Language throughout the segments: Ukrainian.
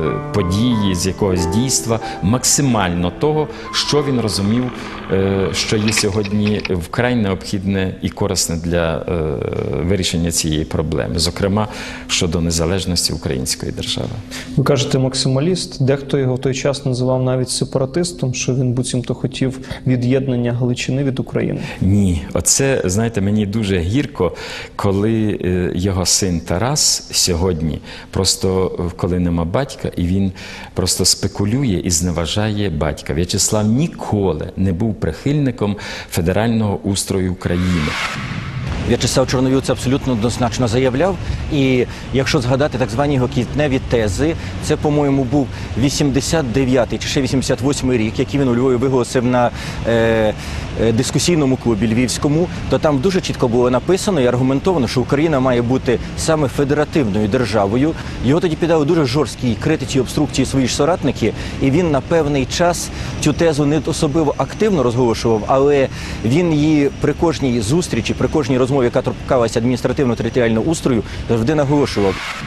Uh, події, з якогось дійства, максимально того, що він розумів, е, що є сьогодні вкрай необхідне і корисне для е, вирішення цієї проблеми, зокрема щодо незалежності української держави. Ви кажете максималіст. Дехто його в той час називав навіть сепаратистом, що він буцімто хотів від'єднання Галичини від України. Ні, оце знаєте, мені дуже гірко, коли е, його син Тарас сьогодні просто коли нема батька, і він просто спекулює і зневажає батька. В'ячеслав ніколи не був прихильником федерального устрою України. В'ячеслав Чорновіл це абсолютно однозначно заявляв. І якщо згадати так звані його квітневі тези, це, по-моєму, був 89-й чи ще 88-й рік, який він у Львові виголосив на е, е, дискусійному клубі львівському, то там дуже чітко було написано і аргументовано, що Україна має бути саме федеративною державою. Його тоді піддали дуже жорсткій критиці і обструкції свої ж соратники, і він на певний час цю тезу не особливо активно розголошував, але він її при кожній зустрічі, при кожній розмові, яка торкалася адміністративно-територіального устрою, завжди наголошував.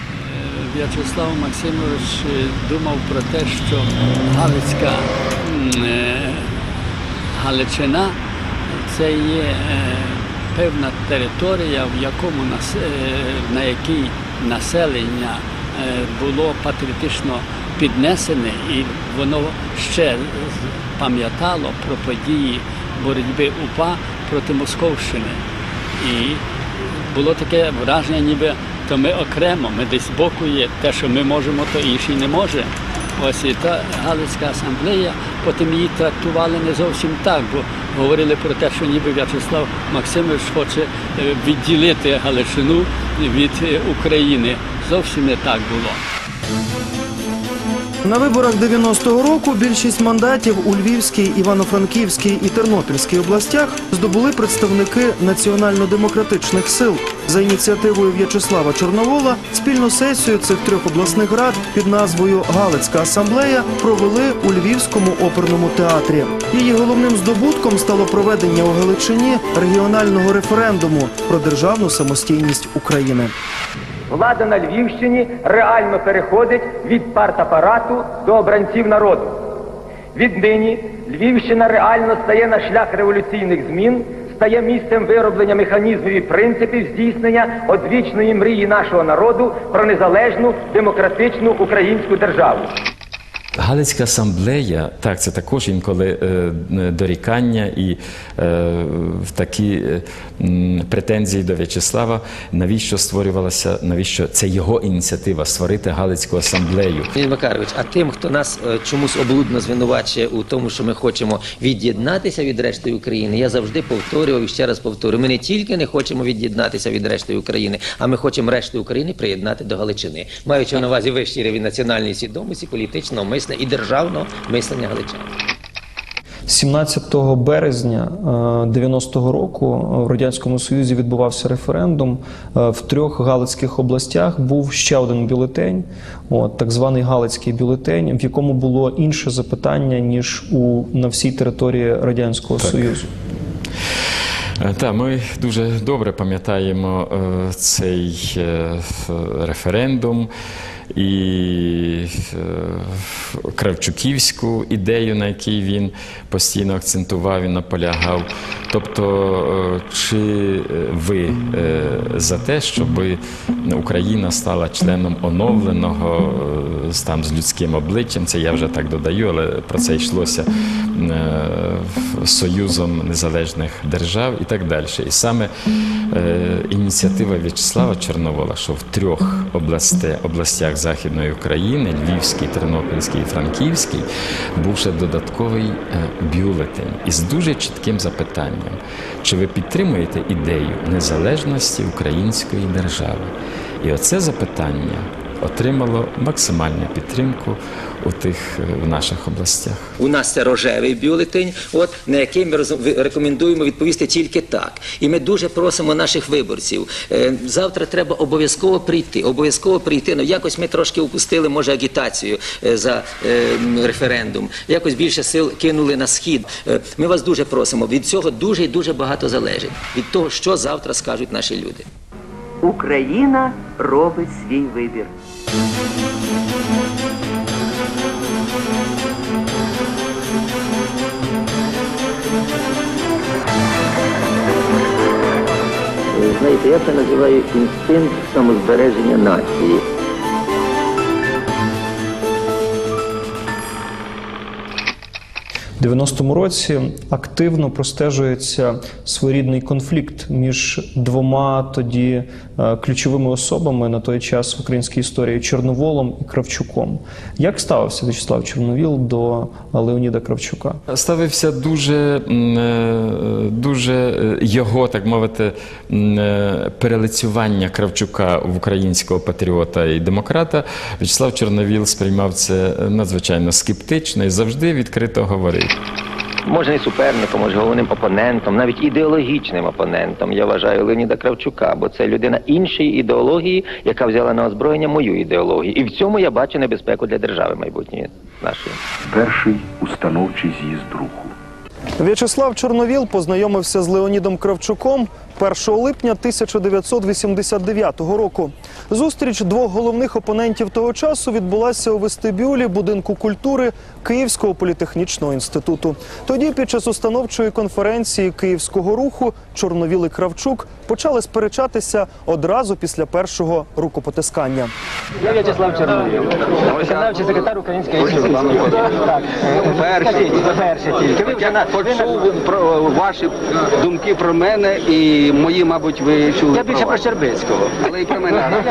В'ячеслав Максимович думав про те, що Галицька е, Галичина це є е, певна територія, в якому е, на якій населення було патріотично піднесене, і воно ще пам'ятало про події боротьби УПА проти Московщини. І було таке враження, ніби то ми окремо, ми десь боку є. Те, що ми можемо, то інший не може. Ось і та Галицька асамблея, потім її трактували не зовсім так, бо говорили про те, що ніби В'ячеслав Максимович хоче е, відділити Галичину від е, України. Зовсім не так було. На виборах 90-го року більшість мандатів у Львівській, Івано-Франківській і Тернопільській областях здобули представники національно-демократичних сил. За ініціативою В'ячеслава Чорновола спільну сесію цих трьох обласних рад під назвою Галицька асамблея провели у Львівському оперному театрі. Її головним здобутком стало проведення у Галичині регіонального референдуму про державну самостійність України. Влада на Львівщині реально переходить від партапарату до обранців народу. Віднині Львівщина реально стає на шлях революційних змін, стає місцем вироблення механізмів і принципів здійснення одвічної мрії нашого народу про незалежну демократичну українську державу. Галицька асамблея, так, це також інколи е, дорікання і е, такі е, претензії до В'ячеслава, навіщо створювалася, навіщо це його ініціатива створити Галицьку асамблею. Леонід Макарович, а тим, хто нас е, чомусь облудно звинувачує у тому, що ми хочемо від'єднатися від решти України, я завжди повторював і ще раз повторюю. Ми не тільки не хочемо від'єднатися від решти України, а ми хочемо решту України приєднати до Галичини, маючи на увазі вищий рівень національної свідомості, політичного мислення і державного мислення галичан. 17 березня е, 90-го року в радянському союзі відбувався референдум. Е, В трьох галицьких областях був ще один бюлетень, от так званий Галицький бюлетень, в якому було інше запитання ніж у на всій території радянського союзу. Е, Та ми дуже добре пам'ятаємо е, цей е, референдум і е, Кравчуківську ідею, на якій він постійно акцентував і наполягав. Тобто, е, чи е, ви за те, щоб Україна стала членом оновленого там з людським обличчям, це я вже так додаю, але про це йшлося Союзом Незалежних Держав і так далі. І саме ініціатива В'ячеслава Чорновола, що в трьох областях Західної України, Львівській, Тернопільській і Франківській, був ще додатковий е, бюлетень із дуже чітким запитанням: чи ви підтримуєте ідею незалежності української держави? І оце запитання отримало максимальну підтримку у тих е, в наших областях. У нас це рожевий бюлетень, от на який ми рекомендуємо відповісти тільки так. І ми дуже просимо наших виборців. е, Завтра треба обов'язково прийти. Обов'язково прийти. Ну якось ми трошки упустили, може, агітацію е, за е, референдум. Якось більше сил кинули на схід. Е, Ми вас дуже просимо. Від цього дуже і дуже багато залежить. Від того, що завтра скажуть наші люди. Україна робить свій вибір. Я це називаю інстинкт самозбереження нації. 90-му році активно простежується своєрідний конфлікт між двома тоді е, ключовими особами на той час в українській історії Чорноволом і Кравчуком. Як ставився В'ячеслав Чорновіл до Леоніда Кравчука? Ставився дуже, е, дуже е, його, так мовити, перелицювання Кравчука в українського патріота і демократа. В'ячеслав Чорновіл сприймав це надзвичайно скептично і завжди відкрито говорив. Може не суперником, може головним опонентом, навіть ідеологічним опонентом. Я вважаю Леоніда Кравчука, бо це людина іншої ідеології, яка взяла на озброєння мою ідеологію. І в цьому я бачу небезпеку для держави майбутньої нашої. перший установчий з'їзд руху. В'ячеслав Чорновіл познайомився з Леонідом Кравчуком 1 липня 1989 року. Зустріч двох головних опонентів того часу відбулася у вестибюлі будинку культури Київського політехнічного інституту. Тоді, під час установчої конференції Київського руху, Чорновіл і Кравчук почали сперечатися одразу після першого рукопотискання. Я В'ячеслав Чорновіл, виконавчий секретар Української інституції. Так, Перший. тільки. Ви вже на почув про ваші думки про мене і мої, мабуть, ви чули. я більше про. Щербицького. Але і про мене.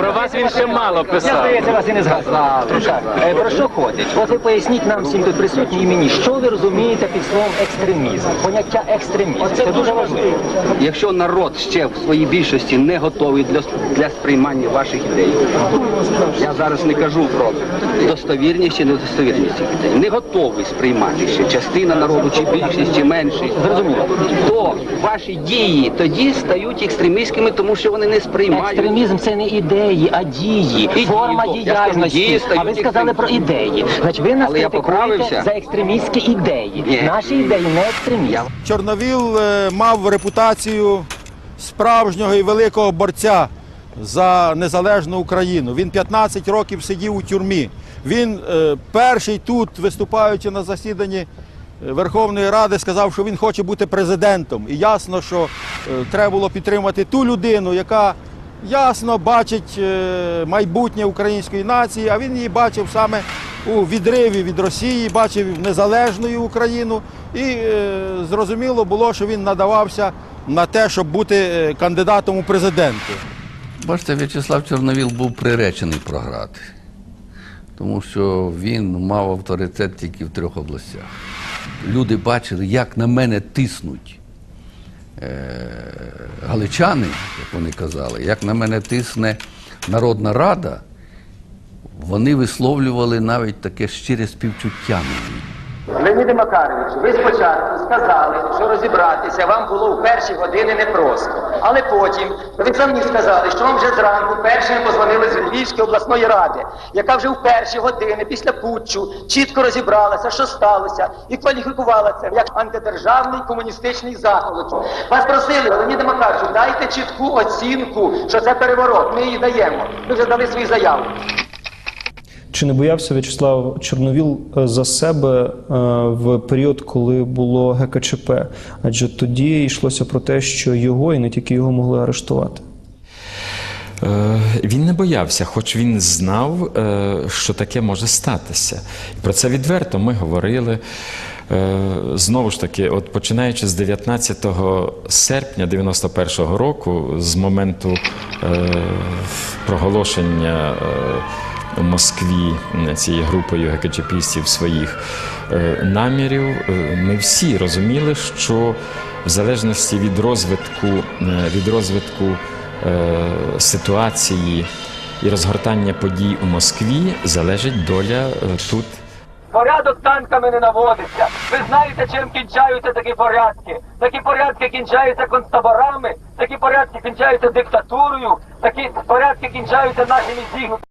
Про вас він ще мало Я, здається, вас і не згадав. Е, Про що ходить? От ви поясніть нам всім тут присутнім і мені, що ви розумієте під словом екстремізм? Поняття екстремізм. Це дуже важливо. Якщо народ ще в своїй більшості не готовий для, для сприймання ваших ідей, я зараз не кажу про достовірність чи недостовірність цих ідей, не готовий сприймати ще частина народу, чи більшість, чи меншість, Зрозуміло. то ваші дії тоді стають екстремістськими, тому що вони не сприймають. Екстремізм це не ідеї, а дії, І форма дії. Я діяльності. стають А ви сказали про ідеї. Значить, ви нас Але я критикуєте поправився. за екстремістські ідеї. Ні. Наші ідеї не екстремізм. Чорновіл е, мав репутацію справжнього і великого борця за незалежну Україну. Він 15 років сидів у тюрмі. Він е, перший тут, виступаючи на засіданні е, Верховної Ради, сказав, що він хоче бути президентом. І ясно, що е, треба було підтримати ту людину, яка ясно бачить е, майбутнє української нації, а він її бачив саме у відриві від Росії, бачив незалежною Україну. І е, зрозуміло було, що він надавався на те, щоб бути е, кандидатом у президенти. Бачите, В'ячеслав Чорновіл був приречений програти, тому що він мав авторитет тільки в трьох областях. Люди бачили, як на мене тиснуть галичани, як вони казали, як на мене тисне Народна Рада, вони висловлювали навіть таке щире співчуття мені. Леоніде Макаровичу, ви спочатку сказали, що розібратися вам було в перші години непросто. Але потім ви самі сказали, що вам вже зранку першими позвонили з Львівської обласної ради, яка вже в перші години після путчу чітко розібралася, що сталося, і кваліфікувала це як антидержавний комуністичний заколот. Вас просили, Леоніде Макаровичу, дайте чітку оцінку, що це переворот. Ми її даємо. Ви вже дали свою заяву. Чи не боявся В'ячеслав Чорновіл е, за себе е, в період, коли було ГКЧП? Адже тоді йшлося про те, що його і не тільки його могли арештувати. Е, Він не боявся, хоч він знав, що таке може статися. Про це відверто ми говорили. Знову ж таки, от починаючи з 19 серпня 91-го року, з моменту проголошення Москві цією групою ГКЧПістів своїх е, намірів, е, ми всі розуміли, що в залежності від розвитку, від розвитку е, ситуації і розгортання подій у Москві залежить доля тут Порядок танками не наводиться. Ви знаєте, чим кінчаються такі порядки? Такі порядки кінчаються концтаборами, такі порядки кінчаються диктатурою, такі порядки кінчаються нашими зігнутими.